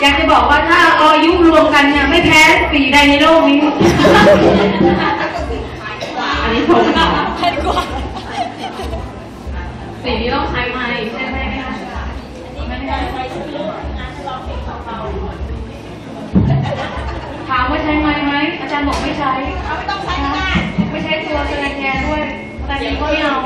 อยากจะบอกว่าถ้าเอาอายุรวมกันเนี่ยไม่แพ้สีใดในโลกนี้ อันนี้ชมพันกว่าสีนี้ต้องใช้ไหมใช่ไหมคะไม่ได้ไปซื้องานร้องเพลงของเราถามว่าใช้ไหมไหมอาจารย์บอกไม่ใช้เอาไม่ต้องใช้ก็ได้ไม่ใช้ตัวสแลนแกนด้วยแต่นี้ก็ไม่เอา